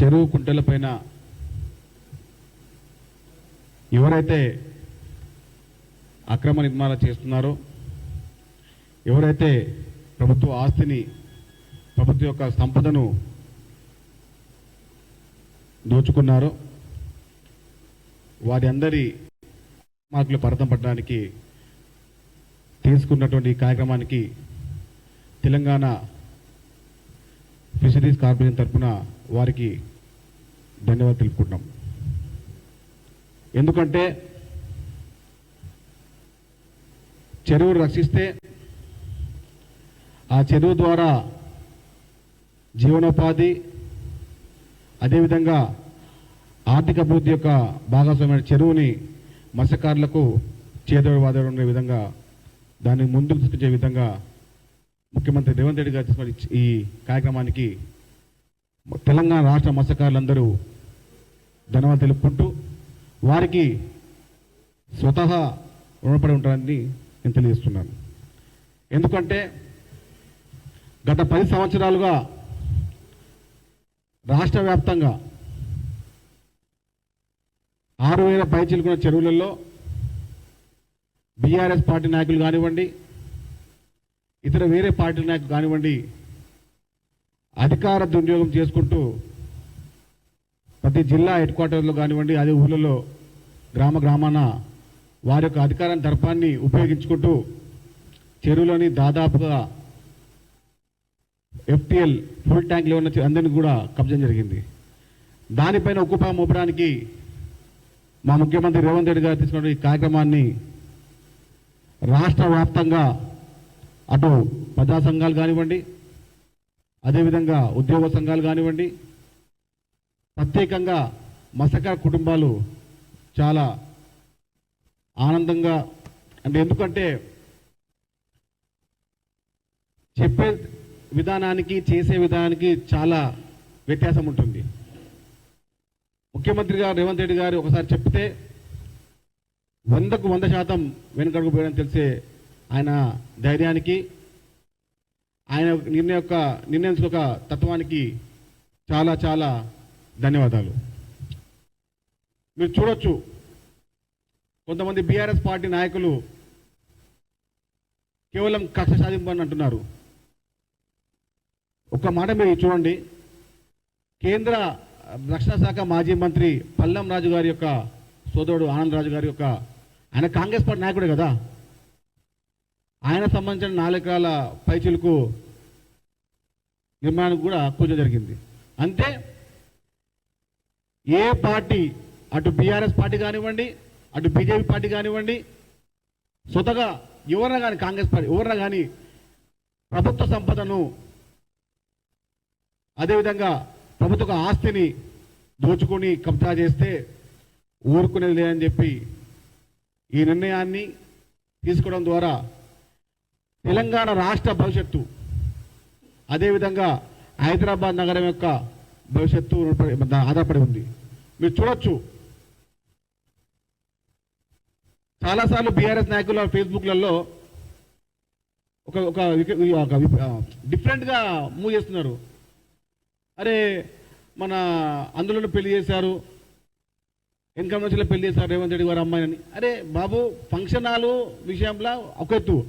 చెరువు కుంటల పైన ఎవరైతే అక్రమ నిర్మాణాలు చేస్తున్నారో ఎవరైతే ప్రభుత్వ ఆస్తిని ప్రభుత్వ యొక్క సంపదను దోచుకున్నారో వారి అందరి మార్కులు పరతం పడడానికి తీసుకున్నటువంటి కార్యక్రమానికి తెలంగాణ ఫిషరీస్ కార్పొరేషన్ తరఫున వారికి ధన్యవాదాలు తెలుపుకుంటున్నాం. ఎందుకంటే చెరువు రక్షిస్తే ఆ చెరువు ద్వారా జీవనోపాధి అదేవిధంగా ఆర్థిక అభివృద్ధి యొక్క భాగస్వామ్యమైన చెరువుని మత్స్యకారులకు చేదోడు వాదోడు ఉండే విధంగా దాన్ని ముందుకు తీసుకొచ్చే విధంగా ముఖ్యమంత్రి రేవంత్ రెడ్డి గారు ఈ కార్యక్రమానికి తెలంగాణ రాష్ట్ర మత్స్యకారులందరూ ధన్యవాదాలు తెలుపుకుంటూ వారికి స్వతహా రుణపడి ఉంటారని నేను తెలియజేస్తున్నాను. ఎందుకంటే గత పది సంవత్సరాలుగా రాష్ట్ర వ్యాప్తంగా ఆరు వేల పైచిలుకున్న చెరువులలో బీఆర్ఎస్ పార్టీ నాయకులు కానివ్వండి ఇతర వేరే పార్టీ నాయకులు కానివ్వండి అధికార దుర్వినియోగం చేసుకుంటూ ప్రతి జిల్లా హెడ్ క్వార్టర్లో కానివ్వండి అదే ఊళ్ళలో గ్రామ గ్రామాన వారి యొక్క అధికార దర్పాన్ని ఉపయోగించుకుంటూ చెరువులోని దాదాపుగా ఎఫ్టిఎల్ ఫుల్ ట్యాంక్లో ఉన్న అందరినీ కూడా కబ్జా జరిగింది. దానిపైన ఉక్కుపా మోపడానికి మా ముఖ్యమంత్రి రేవంత్ రెడ్డి గారు తీసుకున్న ఈ కార్యక్రమాన్ని రాష్ట్ర వ్యాప్తంగా అటు ప్రజా సంఘాలు కానివ్వండి అదేవిధంగా ఉద్యోగ సంఘాలు కానివ్వండి ప్రత్యేకంగా మసక కుటుంబాలు చాలా ఆనందంగా అంటే ఎందుకంటే చెప్పే విధానానికి చేసే విధానానికి చాలా వ్యత్యాసం ఉంటుంది. ముఖ్యమంత్రి గారు రేవంత్ రెడ్డి గారు ఒకసారి చెప్తే వందకు వంద శాతం వెనుకడుగు పోయడం తెలిసే ఆయన ధైర్యానికి ఆయన నిర్ణయ యొక్క నిర్ణయం తత్వానికి చాలా చాలా ధన్యవాదాలు. మీరు చూడొచ్చు కొంతమంది బీఆర్ఎస్ పార్టీ నాయకులు కేవలం కక్ష సాధింపు అని అంటున్నారు. ఒక్క మాట మీరు చూడండి. కేంద్ర రక్షణ శాఖ మాజీ మంత్రి పల్లం రాజు గారి యొక్క సోదరుడు ఆనంద్ రాజు గారి యొక్క ఆయన కాంగ్రెస్ పార్టీ నాయకుడే కదా. ఆయన సంబంధించిన నాలుగు ఎకరాల పైచిలకు నిర్మాణానికి కూడా పూజ జరిగింది. అంతే ఏ పార్టీ? అటు బీఆర్ఎస్ పార్టీ కానివ్వండి అటు బీజేపీ పార్టీ కానివ్వండి స్వతగా ఎవరైనా కానీ కాంగ్రెస్ పార్టీ ఎవరైనా కానీ ప్రభుత్వ సంపదను అదేవిధంగా ప్రభుత్వ ఆస్తిని దోచుకొని కబ్జా చేస్తే ఊరుకునేది లేదని చెప్పి ఈ నిర్ణయాన్ని తీసుకోవడం ద్వారా తెలంగాణ రాష్ట్ర భవిష్యత్తు అదేవిధంగా హైదరాబాద్ నగరం యొక్క భవిష్యత్తు ఆధారపడి ఉంది. మీరు చూడొచ్చు. చాలాసార్లు బీఆర్ఎస్ నాయకుల ఫేస్బుక్లలో ఒక ఒక డిఫరెంట్గా మూవ్ చేస్తున్నారు. అరే మన అందులో పెళ్ళి చేశారు. ఇన్కమ్ నుంచి పెళ్ళి చేశారు రేవంత్ రెడ్డి గారు అమ్మాయిని. అరే బాబు ఫంక్షన్ హాలు విషయంలో ఒక ఎత్తు.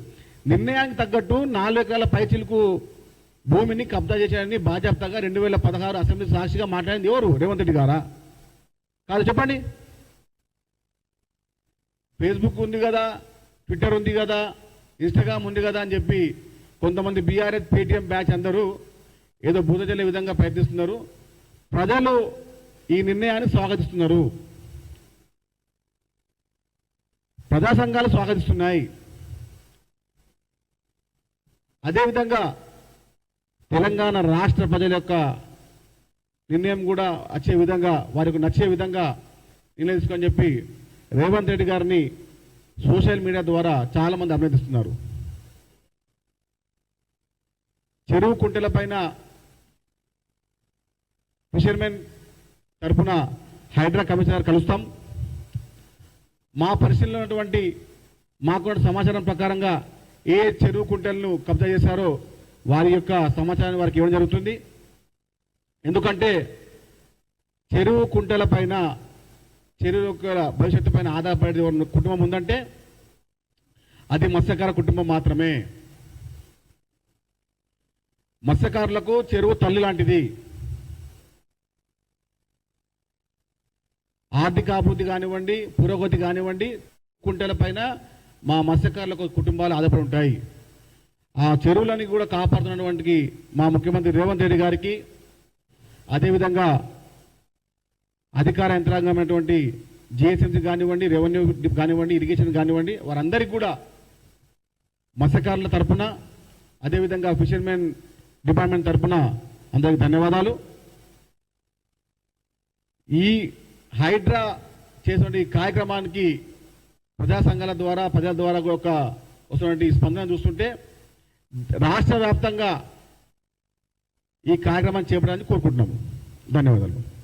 నిర్ణయానికి తగ్గట్టు నాలుగు ఎకరాల పైచిలకు భూమిని కబ్జా చేశారని బాజాప్తాగా రెండు వేల పదహారు అసెంబ్లీ సాక్షిగా మాట్లాడింది ఎవరు? రేవంత్ రెడ్డి గారా? కాదు చెప్పండి. ఫేస్బుక్ ఉంది కదా ట్విట్టర్ ఉంది కదా ఇన్స్టాగ్రామ్ ఉంది కదా అని చెప్పి కొంతమంది బీఆర్ఎస్ పేటీఎం బ్యాచ్ అందరూ ఏదో బూద చెల్లే విధంగా ప్రయత్నిస్తున్నారు. ప్రజలు ఈ నిర్ణయాన్ని స్వాగతిస్తున్నారు. ప్రజా సంఘాలు స్వాగతిస్తున్నాయి. అదేవిధంగా తెలంగాణ రాష్ట్ర ప్రజల యొక్క నిర్ణయం కూడా వచ్చే విధంగా వారికి నచ్చే విధంగా నిర్ణయం చెప్పి రేవంత్ రెడ్డి గారిని సోషల్ మీడియా ద్వారా చాలామంది అభినందిస్తున్నారు. చెరువు కుంటల పైన ఫిషర్మెన్ తరఫున హైడ్రా కమిషనర్ కలుస్తాం. మా పరిశీలన ఉన్నటువంటి మాకున్న సమాచారం ప్రకారంగా ఏ చెరువు కుంటలను కబ్జా చేశారో వారి యొక్క సమాచారాన్ని వారికి ఇవ్వడం జరుగుతుంది. ఎందుకంటే చెరువు కుంటల పైన చెరువు యొక్క భవిష్యత్తు పైన ఆధారపడే కుటుంబం ఉందంటే అది మత్స్యకార కుటుంబం మాత్రమే. మత్స్యకారులకు చెరువు తల్లి లాంటిది. ఆర్థిక అభివృద్ధి కానివ్వండి పురోగతి కానివ్వండి కుంటల పైన మా మత్స్యకారులకు కుటుంబాలు ఆధారపడి ఉంటాయి. ఆ చెరువులని కూడా కాపాడుతున్నటువంటి మా ముఖ్యమంత్రి రేవంత్ రెడ్డి గారికి అదేవిధంగా అధికార యంత్రాంగమైనటువంటి జిఎస్ఎంసీ కానివ్వండి రెవెన్యూ కానివ్వండి ఇరిగేషన్ కానివ్వండి వారందరికీ కూడా మత్స్యకారుల తరఫున అదేవిధంగా ఫిషర్మెన్ డిపార్ట్మెంట్ తరఫున అందరికి ధన్యవాదాలు. ఈ హైడ్రా చేసినటువంటి కార్యక్రమానికి ప్రజా సంఘాల ద్వారా ప్రజల ద్వారా ఒక వస్తున్నటువంటి స్పందన చూస్తుంటే రాష్ట్ర వ్యాప్తంగా ఈ కార్యక్రమాన్ని చేపడానికి కోరుకుంటున్నాము. ధన్యవాదాలు.